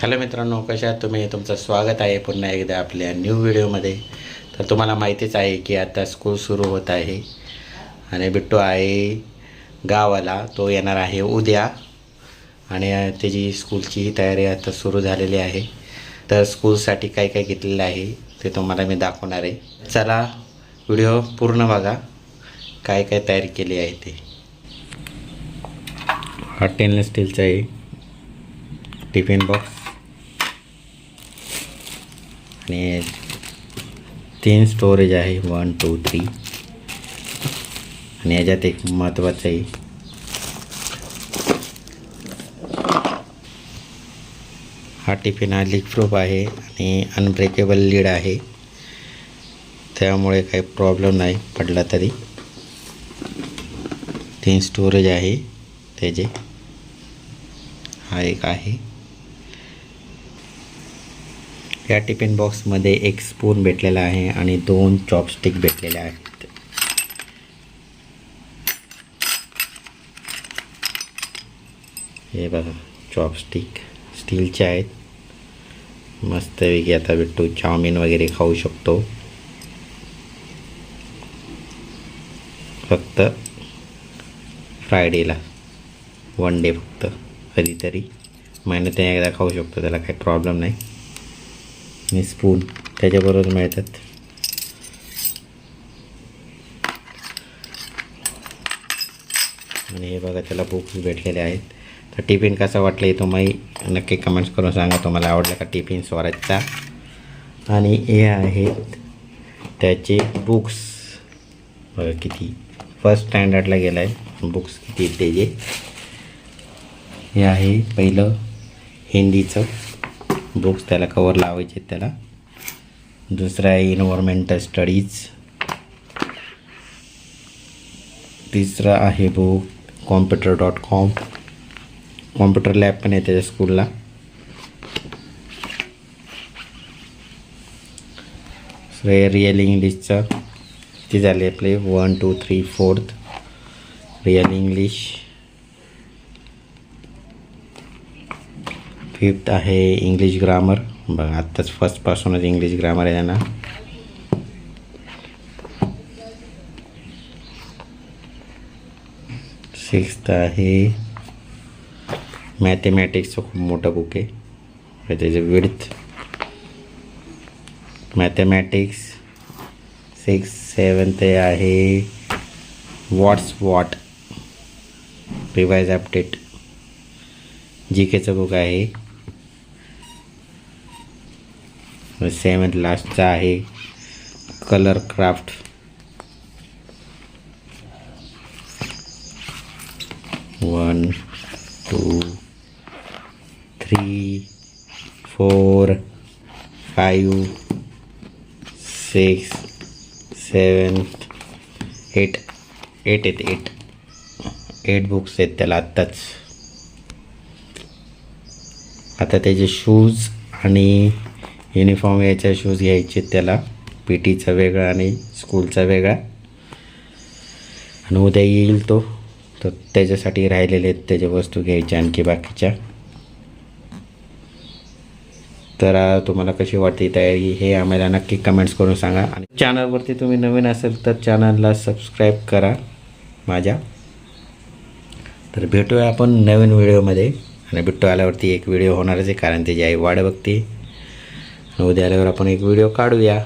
Hello मित्रांनो कशा तुम्ही? तुमचं स्वागत आहे पुन्हा एकदा आपल्या न्यू व्हिडिओमध्ये तर तुम्हाला माहितीच आहे की आता स्कूल सुरू होत आहे. आणि बिट्टू आहे गावाला तो येणार आहे उद्या. आणि त्याची स्कूलची तयारी आता सुरू झालेली आहे. तर स्कूलसाठी काय काय घेतलेलं आहे ते तुम्हाला मी दाखवणार आहे. चला व्हिडिओ पूर्ण बघा. काय काय तयारी केली आहे ते. हा स्टीलचा आहे. टिफिन बॉक्स आणि तीन स्टोरेज आहे वन टू थ्री आणि याच्यात एक महत्त्वाचं आहे. हा टिफिन हा लीक प्रूफ आहे आणि अनब्रेकेबल लीड आहे. त्यामुळे काही प्रॉब्लेम नाही पडला तरी. तीन स्टोरेज आहे त्याचे. हा एक आहे. या टिफिन बॉक्समध्ये एक स्पून भेटलेला आहे आणि दोन चॉपस्टिक भेटलेले आहेत. हे बघा चॉपस्टिक स्टीलचे आहेत. मस्तपैकी आता भेटतो चाऊमिन वगैरे खाऊ शकतो. फक्त फ्रायडेला वन डे फक्त कधीतरी. महिन्यात एकदा खाऊ शकतो त्याला काही प्रॉब्लेम नाही. आणि स्पून त्याच्याबरोबर मिळतात. आणि हे बघा त्याला बुक्स भेटलेले आहेत. तर टिफिन कसा वाटलं हे तुम्ही नक्की कमेंट्स करून सांगा. तुम्हाला आवडलं का टिफिन स्वराजचा? आणि हे आहेत त्याचे बुक्स बघा किती. फर्स्ट स्टँडर्डला गेला आहे बुक्स किती त्याचे? हे आहे पहिलं हिंदीचं. बुक्स त्याला कवर लावायचे आहेत त्याला. दुसरं आहे इन्व्हायरमेंटल स्टडीज तिसरं आहे book computer dot com computer lab पण आहे त्याच्या स्कूलला रिअल इंग्लिशचं ती झाली आपले one two three fourth real English fifth आहे इंग्लिश ग्रामर बघा आत्ताच फर्स्टपासूनच इंग्लिश ग्रामर आहे त्यांना सिक्स्थ आहे. मॅथेमॅटिक्सचं खूप मोठं बुक आहे. त्याचं विड्थ मॅथेमॅटिक्स सिक्स सेवन्थ आहे. What's what revise update G केचं book आहे. सेवन लास्टचा आहे colour craft one two three four five six seven eight eight आहेत एट एट बुक्स आहेत त्याला आत्ताच. आता त्याचे शूज आणि युनिफॉर्म याच्या शूज घ्यायचे आहेत त्याला पी टीचा वेगळा आणि स्कूलचा वेगळा. आणि उद्या येईल तो. तर त्याच्यासाठी राहिलेले आहेत त्याच्या वस्तू घ्यायच्या आणखी बाकीच्या. तर तुम्हाला कशी वाटते तयारी हे आम्हाला नक्की कमेंट्स करून सांगा. आणि चॅनलवरती तुम्ही नवीन असेल तर चॅनलला सबस्क्राईब करा माझ्या. तर भेटूया आपण नवीन व्हिडिओमध्ये आणि बिट्टू आल्यावरती एक व्हिडिओ होणारच आहे कारण त्याची आई वाढ बघते. उद्या आल्यावर आपण एक व्हिडिओ काढूया.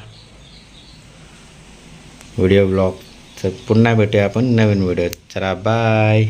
व्हिडिओ ब्लॉगचं पुन्हा भेटूया आपण नवीन व्हिडिओ चला बाय